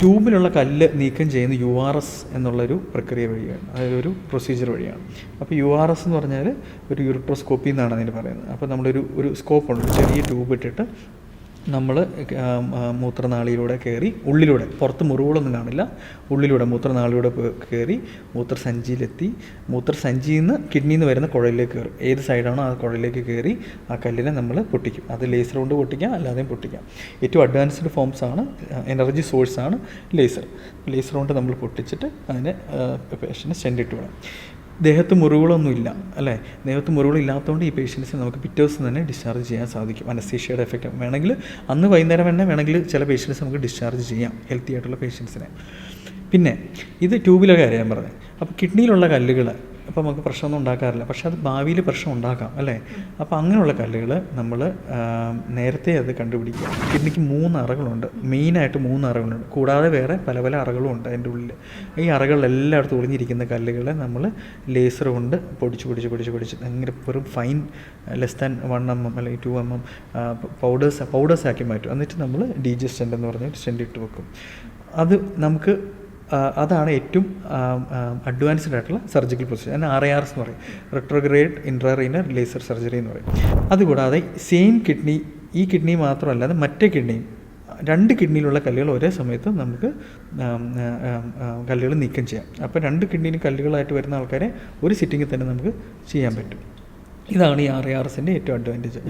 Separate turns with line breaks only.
ട്യൂബിലുള്ള കല്ല് നീക്കം ചെയ്യുന്ന യു ആർ എസ് എന്നുള്ളൊരു പ്രക്രിയ വഴിയാണ്. അതായത് ഒരു പ്രൊസീജിയർ വഴിയാണ്. അപ്പോൾ യു ആർ എസ് എന്ന് പറഞ്ഞാൽ ഒരു യൂറിട്രോസ്കോപ്പി എന്നാണ് അതിന് പറയുന്നത്. അപ്പോൾ നമ്മളൊരു ഒരു സ്കോപ്പ് ഉണ്ട്. ചെറിയ ട്യൂബ് ഇട്ടിട്ട് നമ്മൾ മൂത്രനാളിയിലൂടെ കയറി ഉള്ളിലൂടെ പുറത്ത് മുറിവുകളൊന്നും കാണില്ല. ഉള്ളിലൂടെ മൂത്രനാളിലൂടെ കയറി മൂത്രസഞ്ചിയിലെത്തി. മൂത്രസഞ്ചിയിൽ നിന്ന് കിഡ്നിയിൽ നിന്ന് വരുന്ന കുഴലിലേക്ക് കയറും. ഏത് സൈഡാണോ ആ കുഴലിലേക്ക് കയറി ആ കല്ലിനെ നമ്മൾ പൊട്ടിക്കും. അത് ലേസർ കൊണ്ട് പൊട്ടിക്കാം അല്ലാതെയും പൊട്ടിക്കാം. ഏറ്റവും അഡ്വാൻസ്ഡ് ഫോംസ് ആണ് എനർജി സോഴ്സാണ് ലേസർ. ലേസർ കൊണ്ട് നമ്മൾ പൊട്ടിച്ചിട്ട് അതിനെ പേഷ്യന്റ് സെൻഡിട്ട് വേണം ദേഹത്ത് മുറിവുകളൊന്നും ഇല്ല അല്ലേ? ദേഹത്ത് മുറിവുകളില്ലാത്തതുകൊണ്ട് ഈ പേഷ്യൻസിനെ നമുക്ക് പിറ്റേ ദിവസം തന്നെ ഡിസ്ചാർജ് ചെയ്യാൻ സാധിക്കും. അനസ്തീഷ്യയുടെ എഫക്റ്റ് വേണമെങ്കിൽ അന്ന് വൈകുന്നേരം തന്നെ വേണമെങ്കിൽ ചില പേഷ്യൻസ് നമുക്ക് ഡിസ്ചാർജ് ചെയ്യാം ഹെൽത്തി ആയിട്ടുള്ള പേഷ്യൻസിനെ പിന്നെ ഇത് ട്യൂബിലൊക്കെ ഞാൻ പറഞ്ഞത് അപ്പോൾ കിഡ്നിയിലുള്ള കല്ലുകൾ അപ്പോൾ നമുക്ക് പ്രശ്നമൊന്നും ഉണ്ടാക്കാറില്ല. പക്ഷേ അത് ഭാവിയിൽ പ്രശ്നം ഉണ്ടാക്കാം അല്ലേ? അപ്പോൾ അങ്ങനെയുള്ള കല്ലുകൾ നമ്മൾ നേരത്തെ അത് കണ്ടുപിടിക്കുക. കിഡ്നിക്ക് മൂന്ന് അറകളുണ്ട്. മെയിനായിട്ട് മൂന്ന് അറകളുണ്ട്. കൂടാതെ വേറെ പല പല അറകളും ഉണ്ട് അതിന്റെ ഉള്ളിൽ ഈ അറകളിൽ എല്ലായിടത്തും ഒളിഞ്ഞിരിക്കുന്ന കല്ലുകളെ നമ്മൾ ലേസർ കൊണ്ട് പൊടിച്ച് പൊടിച്ച് പൊടിച്ച് പൊടിച്ച് അങ്ങനെ വെറും fine less than one M M അല്ലെങ്കിൽ two M M powders powders ആക്കി മാറ്റും. എന്നിട്ട് നമ്മൾ ഡീജസ്റ്റന്റ് എന്ന് പറഞ്ഞ സ്റ്റെന്റ് ഇട്ട് വെക്കും. അത് നമുക്ക് അതാണ് ഏറ്റവും അഡ്വാൻസ്ഡ് ആയിട്ടുള്ള സർജിക്കൽ പ്രൊസീജിയർ അതിന് ആർ ഐ ആർ എസ് എന്ന് പറയും. റെട്രോഗ്രേഡ് ഇൻട്രാറീനർ ലേസർ സർജറി എന്ന് പറയും. അതുകൂടാതെ സെയിം കിഡ്നി ഈ കിഡ്നി മാത്രമല്ലാതെ മറ്റേ കിഡ്നിയും രണ്ട് കിഡ്നിയിലുള്ള കല്ലുകൾ ഒരേ സമയത്ത് നമുക്ക് കല്ലുകൾ നീക്കം ചെയ്യാം. അപ്പോൾ രണ്ട് കിഡ്നിയിലും കല്ലുകളായിട്ട് വരുന്ന ആൾക്കാരെ ഒരു സിറ്റിങ്ങിൽ തന്നെ നമുക്ക് ചെയ്യാൻ പറ്റും. ഇതാണ് ഈ ആർ ഐ ആർ എസിന്റെ ഏറ്റവും അഡ്വാന്റേജ്